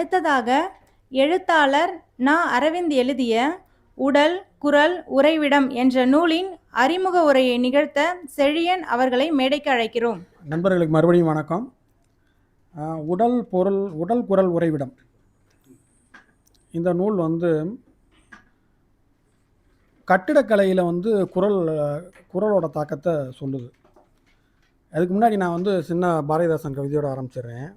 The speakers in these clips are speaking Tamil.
அடுத்ததாக எழுத்தாளர் நா. அரவிந்த் எழுதிய உடல் குரல் உறைவிடம் என்ற நூலின் அறிமுக உரையை நிகழ்த்த செழியன் அவர்களை மேடைக்கு அழைக்கிறோம். நண்பர்களுக்கு மறுபடியும் வணக்கம். உடல் பொருள் உடல் குரல் உறைவிடம். இந்த நூல் வந்து கட்டிடக்கலையில் வந்து குரல் குரலோட தாக்கத்தை சொல்லுது. அதுக்கு முன்னாடி நான் வந்து சின்ன பாரதிதாசன் கவிதையோடு ஆரம்பிச்சிடுறேன்.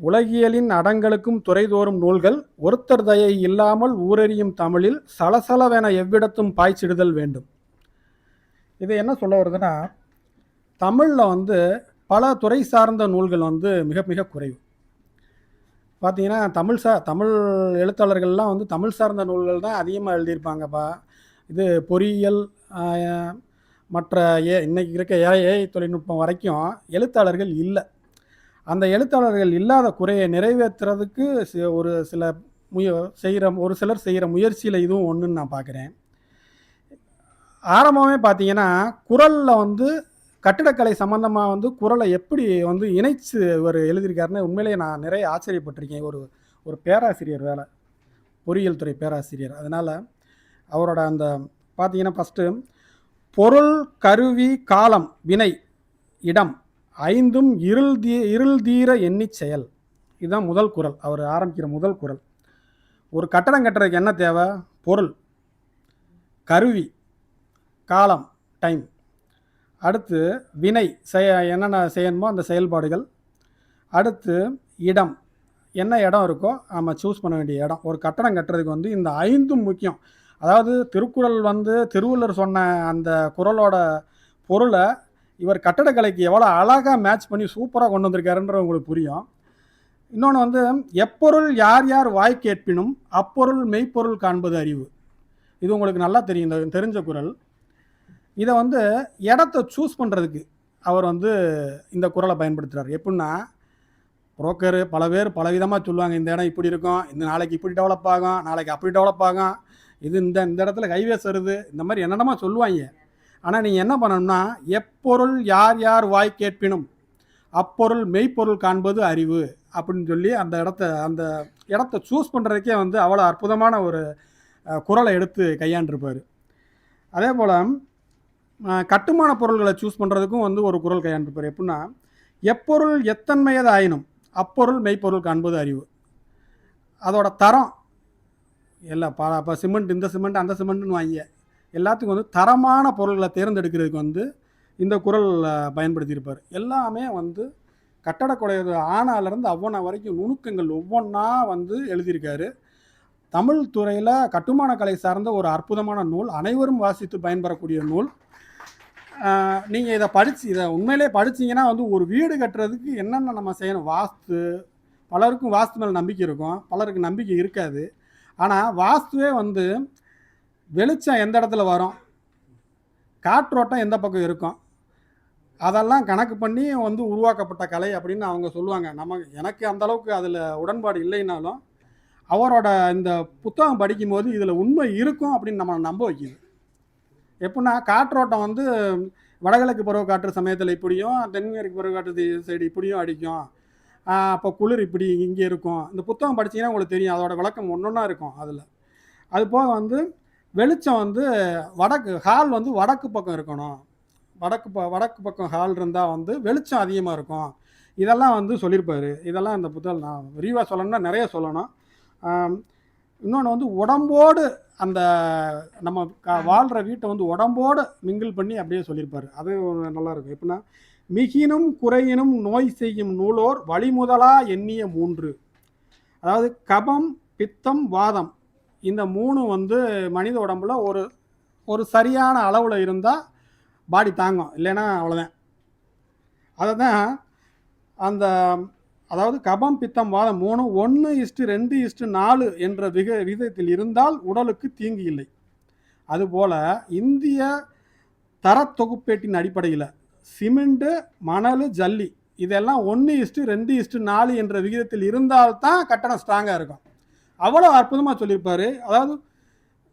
உலகியலின் அடங்களுக்கும் துறைதோறும் நூல்கள் ஒருத்தர் தயை இல்லாமல் ஊரறியும் தமிழில் சலசலவென எவ்விடத்தும் பாய்ச்சிடுதல் வேண்டும். இது என்ன சொல்ல வருதுன்னா தமிழில் வந்து பல துறை சார்ந்த நூல்கள் வந்து மிக மிக குறைவு. பார்த்தீங்கன்னா தமிழ் சா தமிழ் எழுத்தாளர்கள்லாம் வந்து தமிழ் சார்ந்த நூல்கள் தான் அதிகமாக எழுதியிருப்பாங்கப்பா. இது பொறியியல் மற்ற ஏ இன்றைக்கி இருக்க ஏஐ தொழில்நுட்பம் வரைக்கும் எழுத்தாளர்கள் இல்லை. அந்த எழுத்தாளர்கள் இல்லாத குறையை நிறைவேற்றுறதுக்கு ஒரு சில முய செய்கிற ஒரு சிலர் செய்கிற முயற்சியில் இதுவும் ஒன்றுன்னு நான் பார்க்குறேன். ஆரம்பமே பார்த்தீங்கன்னா குரலில் வந்து கட்டிடக்கலை சம்மந்தமாக வந்து குரலை எப்படி வந்து இணைச்சு இவர் எழுதியிருக்காருன்னு உண்மையிலேயே நான் நிறைய ஆச்சரியப்பட்டிருக்கேன். ஒரு ஒரு பேராசிரியர் வேலை பொறியியல் துறை பேராசிரியர். அதனால் அவரோட அந்த பார்த்தீங்கன்னா ஃபஸ்ட்டு பொருள் கருவி காலம் வினை இடம் ஐந்தும் இருள் தீ இருள் தீர எண்ணி செயல். இதுதான் முதல் குரல். அவர் ஆரம்பிக்கிற முதல் குரல். ஒரு கட்டடம் கட்டுறதுக்கு என்ன தேவை? பொருள். கருவி. காலம். டைம் அடுத்து வினை. செய என்னென்ன செய்யணுமோ அந்த செயல்பாடுகள். அடுத்து இடம். என்ன இடம் இருக்கோ நம்ம சூஸ் பண்ண வேண்டிய இடம். ஒரு கட்டடம் கட்டுறதுக்கு வந்து இந்த ஐந்தும் முக்கியம். அதாவது திருக்குறள் வந்து திருவள்ளுவர் சொன்ன அந்த குரலோட பொருளை இவர் கட்டடக்கலைக்கு எவ்வளோ அழகாக மேட்ச் பண்ணி சூப்பராக கொண்டு வந்திருக்காருன்ற உங்களுக்கு புரியும். இன்னொன்று வந்து எப்பொருள் யார் யார் வாய் கேட்பினும் அப்பொருள் மெய்ப்பொருள் காண்பது அறிவு. இது உங்களுக்கு நல்லா தெரியும் இந்த தெரிஞ்ச குறள் இதை வந்து இடத்த சூஸ் பண்ணுறதுக்கு அவர் வந்து இந்த குரலை பயன்படுத்துகிறார் எப்படின்னா புரோக்கரு பல பேர் பல விதமாக சொல்லுவாங்க இந்த இடம் இப்படி இருக்கும் இந்த நாளைக்கு இப்படி டெவலப் ஆகும் நாளைக்கு அப்படி டெவலப் ஆகும் இது இந்த இந்த இடத்துல ஹைவேஸ் வருது இந்த மாதிரி என்னென்னமா சொல்லுவாங்க. ஆனால் நீங்கள் என்ன பண்ணணும்னா எப்பொருள் யார் யார் வாய் கேட்பினும் அப்பொருள் மெய்ப்பொருள் காண்பது அறிவு அப்படின்னு சொல்லி அந்த இடத்த அந்த இடத்த சூஸ் பண்ணுறதுக்கே வந்து அவ்வளோ அற்புதமான ஒரு குரலை குறளை எடுத்து கையாண்டிருப்பார். அதே போல் கட்டுமான பொருள்களை சூஸ் பண்ணுறதுக்கும் வந்து ஒரு குறள் கையாண்டிருப்பார். எப்படின்னா எப்பொருள் எத்தன்மையது ஆயினும் அப்பொருள் மெய்ப்பொருள் காண்பது அறிவு. அதோட தரம் இல்லை ப இப்போ சிமெண்ட் இந்த சிமெண்ட் அந்த சிமெண்ட்னு வாங்கிய எல்லாத்துக்கும் வந்து தரமான பொருள்களை தேர்ந்தெடுக்கிறதுக்கு வந்து இந்த குரல் பயன்படுத்தியிருப்பார். எல்லாமே வந்து கட்டடக்கொலை ஆனாலேருந்து அவ்வளோ வரைக்கும் நுணுக்கங்கள் ஒவ்வொன்றா வந்து எழுதியிருக்காரு. தமிழ் துறையில் கட்டுமான கலை சார்ந்த ஒரு அற்புதமான நூல் அனைவரும் வாசித்து பயன்பெறக்கூடிய நூல். நீங்கள் இதை படித்து இதை உண்மையிலே படிச்சீங்கன்னா வந்து ஒரு வீடு கட்டுறதுக்கு என்னென்ன நம்ம செய்யணும்? வாஸ்து பலருக்கும் வாஸ்து மேலே நம்பிக்கை இருக்கும். பலருக்கு நம்பிக்கை இருக்காது. ஆனால் வாஸ்துவே வந்து வெளிச்சம் எந்த இடத்துல வரும்? காற்றோட்டம் எந்த பக்கம் இருக்கும்? அதெல்லாம் கணக்கு பண்ணி வந்து உருவாக்கப்பட்ட கலை அப்படின்னு அவங்க சொல்லுவாங்க. நம்ம எனக்கு அந்த அளவுக்கு அதில் உடன்பாடு இல்லைனாலும் அவரோட இந்த புத்தகம் படிக்கும்போது இதில் உண்மை இருக்கும் அப்படின்னு நம்ம நம்ப வைக்கிது. எப்படின்னா காற்றோட்டம் வந்து வடகிழக்கு பருவ காற்று சமயத்தில் இப்படியும் தென்மேற்கு பருவ காற்று சைடு இப்படியும் அடிக்கும். அப்போ குளிர் இப்படி இங்கே இருக்கும். இந்த புத்தகம் படிச்சீங்கன்னா உங்களுக்கு தெரியும். அதோட விளக்கம் ஒன்றொன்னா இருக்கும் அதில். அது போக வந்து வெளிச்சம் வந்து வடக்கு ஹால் வந்து வடக்கு பக்கம் இருக்கணும். வடக்கு ப வடக்கு பக்கம் ஹால் இருந்தால் வந்து வெளிச்சம் அதிகமாக இருக்கும். இதெல்லாம் வந்து சொல்லியிருப்பார். இதெல்லாம் இந்த புத்தகம் நான் விரிவாக சொல்லணும்னா நிறைய சொல்லணும். இன்னொன்று வந்து உடம்போடு அந்த நம்ம க வாழ்கிற வீட்டை வந்து உடம்போடு மிங்கிள் பண்ணி அப்படியே சொல்லியிருப்பார். அது நல்லாயிருக்கும் எப்படின்னா மிகினும் குறையினும் நோய் செய்யும் நூலோர் வழிமுதலா எண்ணிய மூன்று. அதாவது கபம் பித்தம் வாதம். இந்த மூணு வந்து மனித உடம்புல ஒரு ஒரு சரியான அளவில் இருந்தால் பாடி தாங்கும். இல்லைன்னா அவ்வளோதான் அதை தான் அந்த அதாவது கபம் பித்தம் வாதம் மூணு ஒன்று இஸ்ட்டு ரெண்டு இஸ்ட்டு நாலு என்ற விக விகிதத்தில் இருந்தால் உடலுக்கு தீங்கு இல்லை. அதுபோல் இந்திய தரத்தொகுப்பேட்டின் அடிப்படையில் சிமெண்ட்டு மணல் ஜல்லி இதெல்லாம் ஒன்று இஸ்ட்டு ரெண்டு இஸ்ட்டு நாலு என்ற விகிதத்தில் இருந்தால்தான் கட்டணம் ஸ்ட்ராங்காக இருக்கும். அவ்வளோ அற்புதமாக சொல்லியிருப்பாரு. அதாவது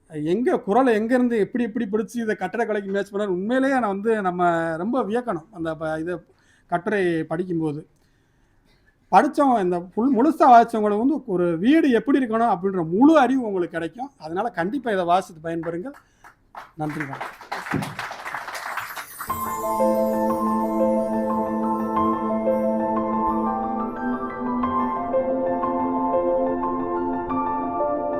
எங்கே குரலை எங்கேருந்து எப்படி எப்படி பிடிச்சி இதை கட்டடக்கலைக்கு மேட்ச் பண்ணார் உண்மையிலேயே நான் வந்து நம்ம ரொம்ப வியக்கணும். அந்த ப- இதை கட்டுரை படிக்கும்போது. படித்தவங்க இந்த ஃபுல் முழுசாக வாசித்தவங்களுக்கு வந்து ஒரு வீடு எப்படி இருக்கணும் அப்படின்ற முழு அறிவு உங்களுக்கு கிடைக்கும். அதனால் கண்டிப்பாக இதை வாசித்து பயன்பெறுங்கள். நன்றி வணக்கம்.